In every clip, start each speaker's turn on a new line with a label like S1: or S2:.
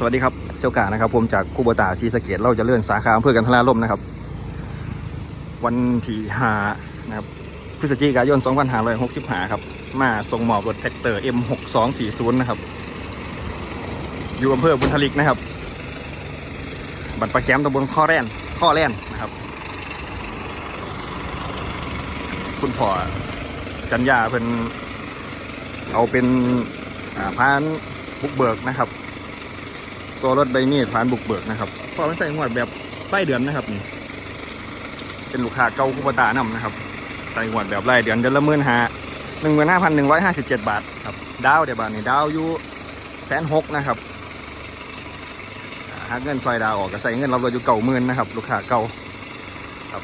S1: สวัสดีครับเซลกานะครับผมจากคูบตาชีสะเกตเราจะเลื่อนสาขาอำเภอกันทราลมนะครับ วันที่ห้านะครับพฤศจิกายน 2565 ครับ มาส่งมอบรถแท็กเตอร์ M6240 นะครับอยู่อำเภอบุญทลิกนะครับ บันปลาแคมตำบลข้อแร่นข้อแร่นนะครับ คุณพ่อจันยาเป็นเอาเป็นอ่าพานบุกเบิกนะครับ ตัวรถใบมีดพานบุกเบิกนะครับพอมันใส่งวดแบบป้ายเดือนนะครับนี่เป็นลูกค้าเก่าคุปตานำนะครับ ใส่งวดแบบรายเดือนเดือนละหมื่นห้าหนึ่งหมื่นห้าพันหนึ่งร้อยห้าสิบเจ็ดบาทครับดาวเดี๋ยวบาทนี่ดาวอยู่แสนหกนะครับหากเงินซอยดาวออกก็ใส่เงินเราเราอยู่เก่าหมื่นนะครับ ลูกค้าเก่าครับ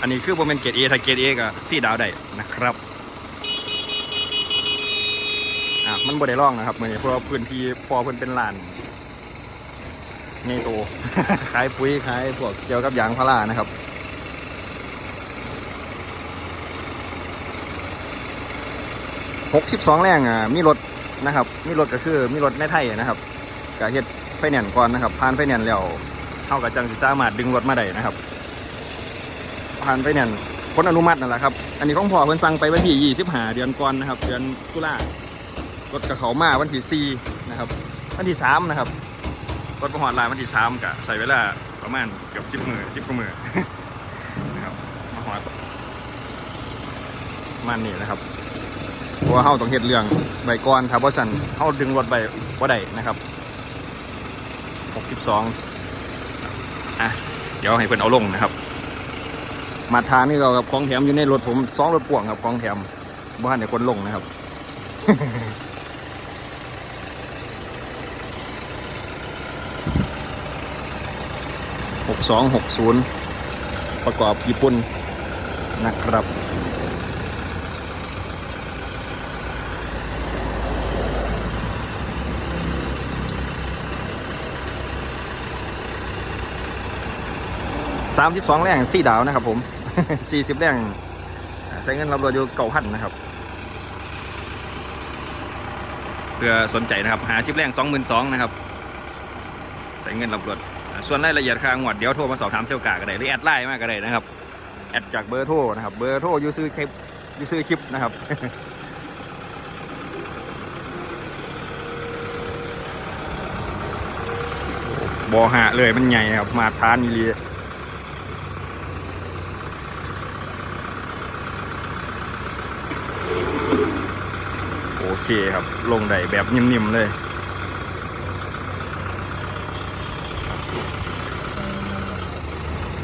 S1: อันนี้คือโมเมนเกตเอถ้าเกตเอก็ที่ดาวได้นะครับอะมันบ่ได้ร่องนะครับเมือนเพราะพื้นที่พอเพิ่นเป็นลาน ไงโตขายปุ๋ยขายพวกเกี่ยวกับยางพารานะครับ หกสิบสองแรงอะมีรถนะครับ มีรถก็คือมีรถในไทยนะครับก็เฮ็ดไฟแนนซ์ก่อนนะครับ ผ่านไฟแนนซ์แล้วเท่ากับจังสิสามารถดึงรถมาได้นะครับ ผ่านไฟแนนซ์ผลอนุมัตินั่นแหละครับ อันนี้ของพ่อเพิ่นสั่งไปวันที่ยี่สิบห้าเดือนก่อนนะครับ เดือนตุลารถกับเขามาวันที่สี่นะครับ วันที่สามนะครับ รถประหอดลายวันที่สามกะใส่เวลาประมาณเกือบสิบมือสิบกว่ามือนะครับมาหอดมันนี่นะครับเพราะว่าเฮาต้องเฮ็ดเรื่องใบก่อนครับเพราะสันเฮาดึงรถใบบ่ได้นะครับ62อะเดี๋ยวให้เพิ่นเอาลงนะครับ มาทานนี่เรากับของแถมอยู่ในรถผมสองรถพ่วงครับของแถมบ้านในคนลงนะครับ หกสองหกศูนย์ประกอบญี่ปุ่นนะครับสามสิบสองแรงสี่ดาวนะครับผมสี่สิบแรงใช้เงินรับรถอยู่เก่าพันนะครับเพื่อสนใจนะครับหาชิปแรงสองหมื่นสองนะครับใช้เงินรับรถ ส่วนรายละเอียดค่างวดเดี๋ยวโทรมาสอบถามเซลกาก็ได้หรือแอดไลน์มาก็ได้นะครับแอดจากเบอร์โทรนะครับเบอร์โทรยูซื้อคลิปยูซื้อคลิปนะครับบอหะเลยมันใหญ่ครับมาทานอีเลียโอเคครับลงได้แบบนิ่มๆเลย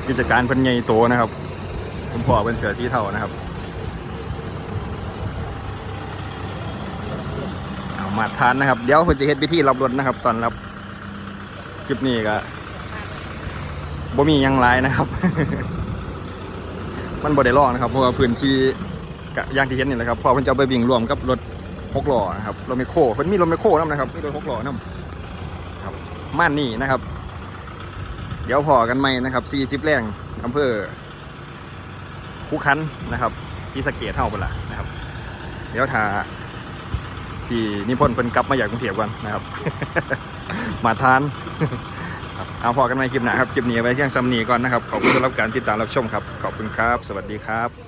S1: กิจการเพิ่นใหญ่โตนะครับคุณพ่อเป็นเสือสีเทานะครับเอามาทานนะครับ เดี๋ยวเพิ่นจะเฮ็ดพิธีรับรถนะครับ ตอนรับคลิปนี้ก็บ่มียังหลายนะครับ มันบ่ได้ลองนะครับ เพราะว่าพื้นที่กอย่างที่เห็นนี่แหละครับพอเพิ่นจะเอาไปวิ่งรวมกับรถหกล้อนะครับรถไมโครเพิ่นมีรถไมโครนํนะครับมีรถหกล้อนํครับม่านนี่นะครับ เดี๋ยวพอกันใหม่นะครับ40แรงอำเภอคูคันนะครับที่สเกตเท่าไปละนะครับ เดี๋ยวถ้าพี่นิพนธ์เพิ่นกลับมาอยากกรุงเทพกันนะครับ มาทานเอาพอกันใหม่คลิปหนาครับคลิปนี้ไว้เที่ยงซ้ำนีก่อนนะครับขอบคุณสำหรับการติดตามรับชมครับขอบคุณครับ สวัสดีครับ